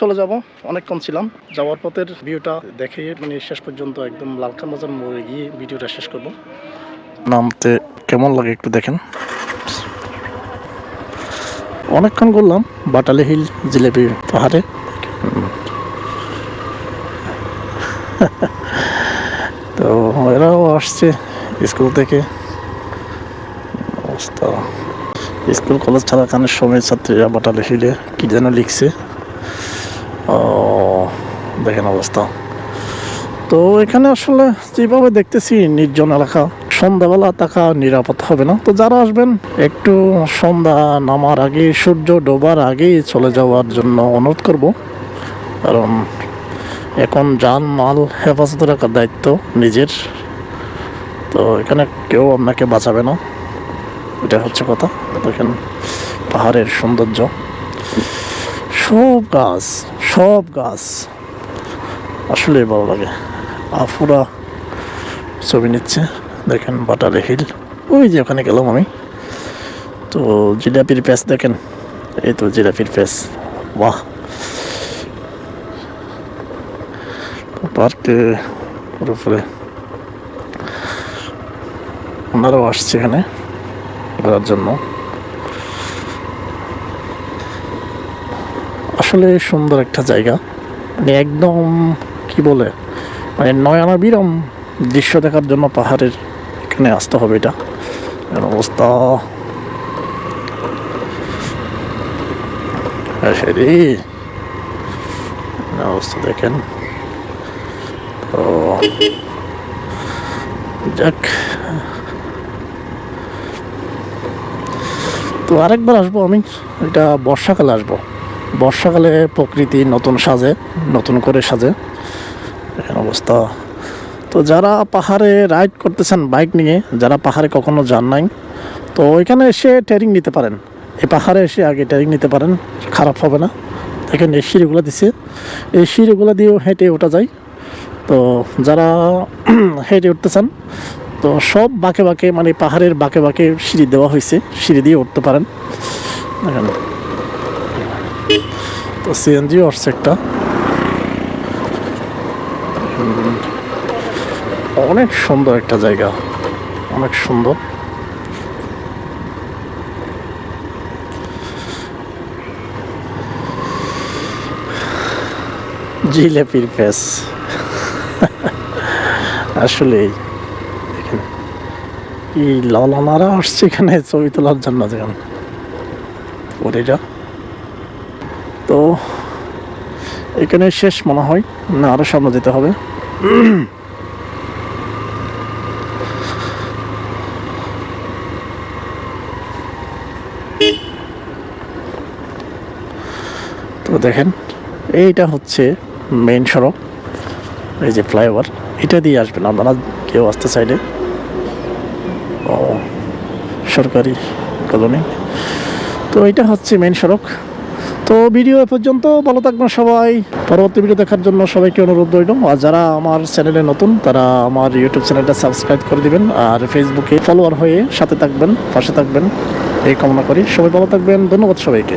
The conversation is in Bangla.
চলে যাব। অনেকক্ষণ ছিলাম। যাওয়ার পথের ভিউটা দেখে মানে শেষ পর্যন্ত একদম লালখান বাজার মোড়ে গিয়ে ভিডিওটা শেষ করব। নামতে কেমন লাগে একটু দেখেন। অনেকক্ষণ ঘুরলাম, বাটালি হিল, জিলেপি পাহাড়ে। তো এরাও আসছে স্কুল থেকে। অবস্থা। স্কুল, কলেজ ছাড়াখানের সময় ছাত্রীরা বাটালি হিলে কি যেন লিখছে। দেখেন অবস্থা। তো এখানে আসলে যেভাবে দেখতেছি, নির্জন এলাকা, সন্ধ্যাবেলা থাকা নিরাপদ হবে না। তো যারা আসবেন, একটু সন্ধ্যা নামার আগে, সূর্য ডোবার আগেই চলে যাওয়ার জন্য অনুরোধ করব। কারণ এখন যান মাল হেফাজতে রাখার দায়িত্ব নিজের। তো এখানে কেউ আপনাকে বাঁচাবে না। এটা হচ্ছে কথা। দেখেন পাহাড়ের সৌন্দর্য। সব গাছ। সব গাছ আসলে ভালো লাগে। আফুরা ছবি নিচ্ছে, দেখেন বাটারে হিল। ওই যে ওখানে গেলাম আমি। তো জিলাপির প্যাচ দেখেন, এই তো জিলাপির প্যাচ। বাহ! পার্কে উপরে ওনারাও আসছে এখানে ঘোরার জন্য। আসলে সুন্দর একটা জায়গা। মানে একদম, কি বলে মানে নয়না বিরম দৃশ্য দেখার জন্য পাহাড়ের এখানে আসতে হবে এটা। অবস্থা। সেরি অবস্থা দেখেন। তো, যাক। তো আরেকবার আসব আমি, এটা বর্ষাকালে আসব। বর্ষাকালে প্রকৃতি নতুন সাজে, নতুন করে সাজে। এখানে অবস্থা। তো যারা পাহাড়ে রাইড করতেছেন বাইক নিয়ে, যারা পাহাড়ে কখনো যান নাই, তো ওইখানে এসে ট্রেনিং নিতে পারেন। এই পাহাড়ে এসে আগে ট্রেনিং নিতে পারেন, খারাপ হবে না। দেখেন এই সিঁড়িগুলো দিছে। এই সিঁড়িগুলো দিয়েও হেঁটে ওঠা যায়। তো যারা হেঁটে উঠতে চান তো সব বাঁকে বাঁকে মানে পাহাড়ের বাঁকে বাঁকে সিঁড়ি দেওয়া হয়েছে। সিঁড়ি দিয়ে উঠতে পারেন। তো সিএনজিও আসছে একটা। অনেক সুন্দর একটা জায়গা। অনেক সুন্দর। জিলেপির পেস আসলেই। দেখেন কি লালামারা আসছে এখানে, ছবি তোলার জন্য দেখেন। ওরেরা তো এখানে শেষ মনে হয়। না, আরও সামনে যেতে হবে। তো দেখেন, এইটা হচ্ছে মেইন সড়ক, এই যে ফ্লাইওভার এটা দিয়ে আসবেন আপনারা, কেউ আসতে চাইলে। ও, সরকারি কলোনি। তো এটা হচ্ছে মেইন সড়ক। তো ভিডিও এ পর্যন্ত, ভালো থাকবেন সবাই। পরবর্তী ভিডিও দেখার জন্য সবাইকে অনুরোধ রইল। আর যারা আমার চ্যানেলে নতুন, তারা আমার ইউটিউব চ্যানেলটা সাবস্ক্রাইব করে দিবেন। আর ফেসবুকে ফলোয়ার হয়ে সাথে থাকবেন, পাশে থাকবেন। এই কামনা করি। সবাই ভালো থাকবেন। ধন্যবাদ সবাইকে।